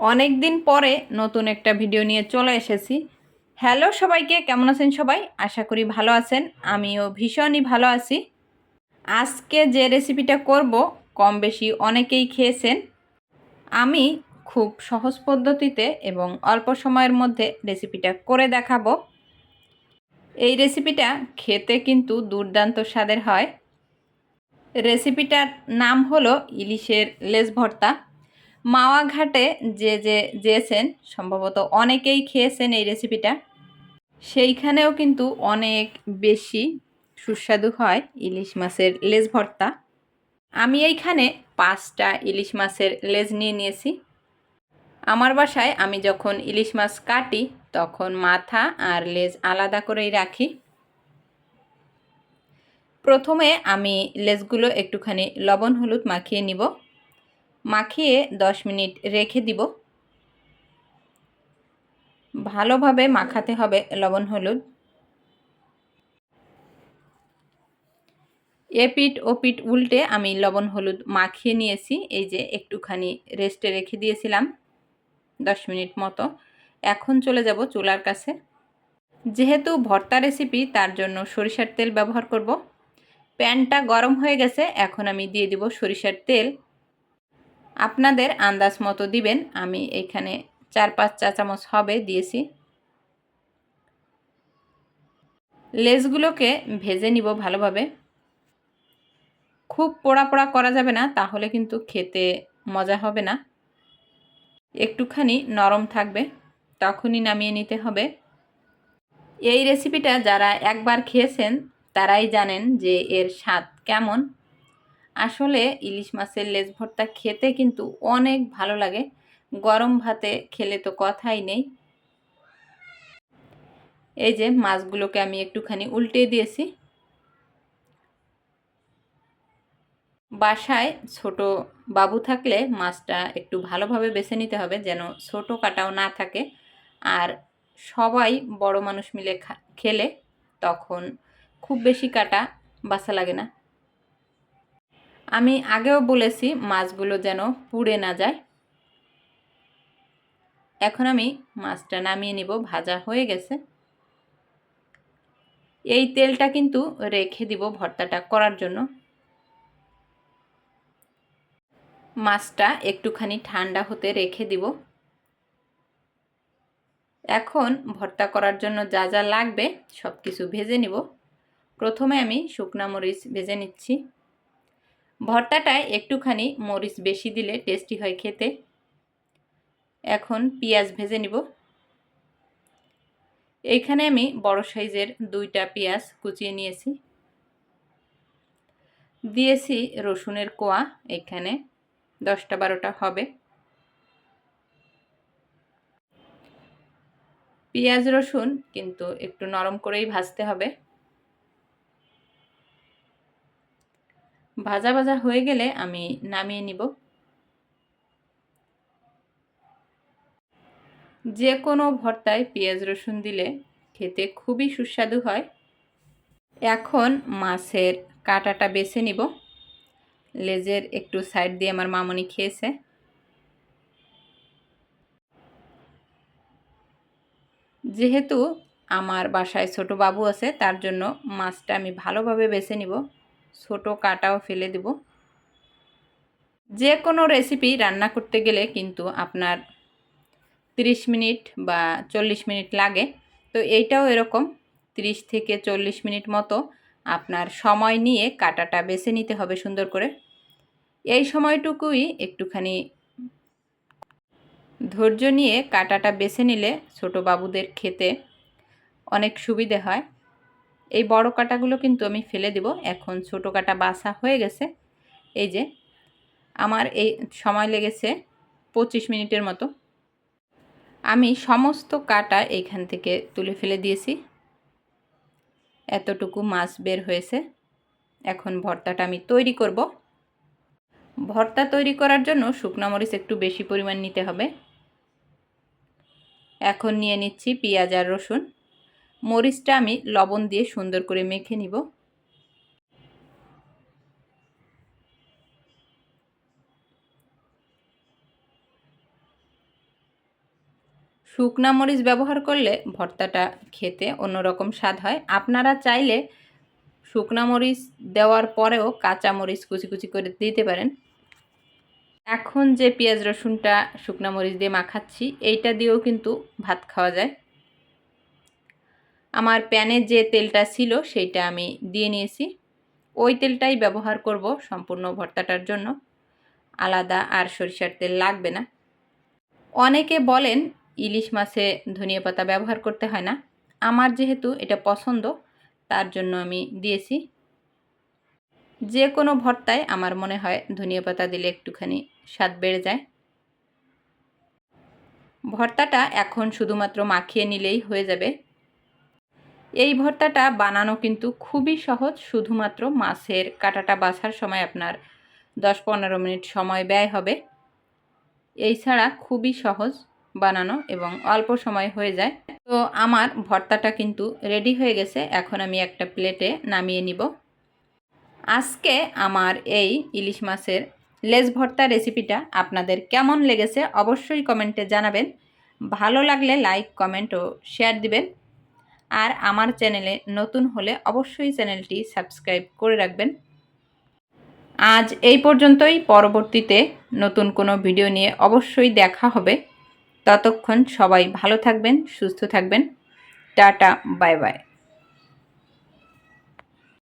অনেক দিন পরে নতুন একটা ভিডিও নিয়ে চলে এসেছি। হ্যালো সবাইকে, কেমন আছেন সবাই? আশা করি ভালো আছেন। আমিও ভীষণই ভালো আছি। আজকে যে রেসিপিটা করব, কম বেশি অনেকেই খেয়েছেন। আমি খুব সহজ পদ্ধতিতে এবং অল্প সময়ের মধ্যে রেসিপিটা করে দেখাবো। এই রেসিপিটা খেতে কিন্তু দুর্দান্ত স্বাদের হয়। রেসিপিটার নাম হলো ইলিশের লেজ ভর্তা। মাওয়া ঘাটে যে যে যেয়েছেন সম্ভবত অনেকেই খেয়েছেন এই রেসিপিটা সেইখানেও কিন্তু অনেক বেশি সুস্বাদু হয় ইলিশ মাছের লেজ ভর্তা। আমি এইখানে পাঁচটা ইলিশ মাছের লেজ নিয়ে নিয়েছি। আমার বাসায় আমি যখন ইলিশ মাছ কাটি, তখন মাথা আর লেজ আলাদা করেই রাখি। প্রথমে আমি লেজগুলো একটুখানি লবণ হলুদ মাখিয়ে নিব। মাখিয়ে দশ মিনিট রেখে দিব। ভালোভাবে মাখাতে হবে লবণ, হলুদ। এপিট ওপিট উল্টে আমি লবণ, হলুদ মাখিয়ে নিয়েছি। এই যে একটুখানি রেস্টে রেখে দিয়েছিলাম দশ মিনিট মতো। এখন চলে যাব চুলার কাছে। যেহেতু ভর্তা রেসিপি তার জন্য সরিষার তেল ব্যবহার করব। প্যানটা গরম হয়ে গেছে, এখন আমি দিয়ে দিব সরিষার তেল। আপনাদের আন্দাজ মতো দিবেন। আমি এখানে চার পাঁচ চা চামচ হবে দিয়েছি। লেজগুলোকে ভেজে নিব ভালোভাবে। খুব পোড়া পোড়া করা যাবে না, তাহলে কিন্তু খেতে মজা হবে না। একটুখানি নরম থাকবে, তখনই নামিয়ে নিতে হবে। এই রেসিপিটা যারা একবার খেয়েছেন, তারাই জানেন যে এর স্বাদ কেমন। আসলে ইলিশ মাছের লেজ ভর্তা খেতে কিন্তু অনেক ভালো লাগে। গরম ভাতে খেলে তো কথাই নেই। এই যে মাছগুলোকে আমি একটুখানি উল্টে দিয়েছি। বাসায় ছোট বাবু থাকলে মাছটা একটু ভালোভাবে বেছে নিতে হবে যেন ছোট কাটাও না থাকে। আর সবাই বড় মানুষ মিলে খেলে তখন খুব বেশি কাটা বাসা লাগে না। আমি আগেও বলেছি মাছগুলো যেন পুড়ে না যায়। এখন আমি মাছটা নামিয়ে নিব, ভাজা হয়ে গেছে। এই তেলটা কিন্তু রেখে দিব ভর্তাটা করার জন্য। মাছটা একটুখানি ঠান্ডা হতে রেখে দিব। এখন ভর্তা করার জন্য যা যা লাগবে সব কিছু ভেজে নিব। প্রথমে আমি শুকনা মরিচ ভেজে নিচ্ছি। ভর্তাটায় একটুখানি মরিচ বেশি দিলে টেস্টি হয় খেতে। এখন পেঁয়াজ ভেজে নিব। এইখানে আমি বড় সাইজের দুইটা পেঁয়াজ কুচিয়ে নিয়েছি। দিয়েছি রসুনের কোয়া এখানে, দশটা বারোটা হবে। পেঁয়াজ রসুন কিন্তু একটু নরম করেই ভাজতে হবে। ভাজা ভাজা হয়ে গেলে আমি নামিয়ে নিব। যে কোনো ভর্তায় পেঁয়াজ রসুন দিলে খেতে খুবই সুস্বাদু হয়। এখন মাছের কাটাটা বেছে নিব। লেজের একটু সাইড দিয়ে আমার মামনি খেয়েছে। যেহেতু আমার বাসায় ছোট বাবু আছে, তার জন্য মাছটা আমি ভালোভাবে বেছে নিব। ছোট কাটাও ফেলে দেব। যে কোনো রেসিপি রান্না করতে গেলে কিন্তু আপনার 30 মিনিট বা চল্লিশ মিনিট লাগে। তো এইটাও এরকম 30 থেকে চল্লিশ মিনিট মতো আপনার সময় নিয়ে কাটাটা বেছে নিতে হবে সুন্দর করে। এই সময়টুকুই একটুখানি ধৈর্য নিয়ে কাটাটা বেছে নিলে ছোট বাবুদের খেতে অনেক সুবিধে হয়। এই বড় কাটাগুলো কিন্তু আমি ফেলে দেব। এখন ছোট কাটা বাসা হয়ে গেছে। এই যে, আমার এই সময় লেগেছে পঁচিশ মিনিটের মতো। আমি সমস্ত কাটা এইখান থেকে তুলে ফেলে দিয়েছি। এতটুকু মাছ বের হয়েছে। এখন ভর্তাটা আমি তৈরি করব। ভর্তা তৈরি করার জন্য শুকনো মরিচ একটু বেশি পরিমাণ নিতে হবে। এখন নিয়ে নিচ্ছি পেঁয়াজ আর রসুন। মরিচটা আমি লবণ দিয়ে সুন্দর করে মেখে নিব। শুকনা মরিচ ব্যবহার করলে ভর্তাটা খেতে অন্যরকম স্বাদ হয়। আপনারা চাইলে শুকনা মরিচ দেওয়ার পরেও কাঁচা মরিচ কুচি কুচি করে দিতে পারেন। এখন যে পেঁয়াজ রসুনটা শুকনা মরিচ দিয়ে মাখাচ্ছি, এইটা দিয়েও কিন্তু ভাত খাওয়া যায়। আমার প্যানে যে তেলটা ছিল সেইটা আমি দিয়ে নিয়েছি। ওই তেলটাই ব্যবহার করব সম্পূর্ণ ভর্তাটার জন্য। আলাদা আর সরিষার তেল লাগবে না। অনেকে বলেন ইলিশ মাছে ধনিয়া পাতা ব্যবহার করতে হয় না। আমার যেহেতু এটা পছন্দ, তার জন্য আমি দিয়েছি। যে কোনো ভর্তায় আমার মনে হয় ধনিয়া পাতা দিলে একটুখানি স্বাদ বেড়ে যায়। ভর্তাটা এখন শুধুমাত্র মাখিয়ে নিলেই হয়ে যাবে। এই ভর্তাটা বানানো কিন্তু খুবই সহজ, শুধুমাত্র মাছের কাটাটা বাছার সময় আপনার দশ পনেরো মিনিট সময় ব্যয় হবে। এই ছাড়া খুবই সহজ বানানো এবং অল্প সময় হয়ে যায়। তো আমার ভর্তাটা কিন্তু রেডি হয়ে গেছে, এখন আমি একটা প্লেটে নামিয়ে নিব। আজকে আমার এই ইলিশ মাছের লেজ ভর্তা রেসিপিটা আপনাদের কেমন লেগেছে অবশ্যই কমেন্টে জানাবেন। ভালো লাগলে লাইক, কমেন্ট ও শেয়ার দিবেন। আর আমার চ্যানেলে নতুন হলে অবশ্যই চ্যানেলটি সাবস্ক্রাইব করে রাখবেন। আজ এই পর্যন্তই। পরবর্তীতে নতুন কোনো ভিডিও নিয়ে অবশ্যই দেখা হবে। ততক্ষণ সবাই ভালো থাকবেন, সুস্থ থাকবেন। Tata, bye bye.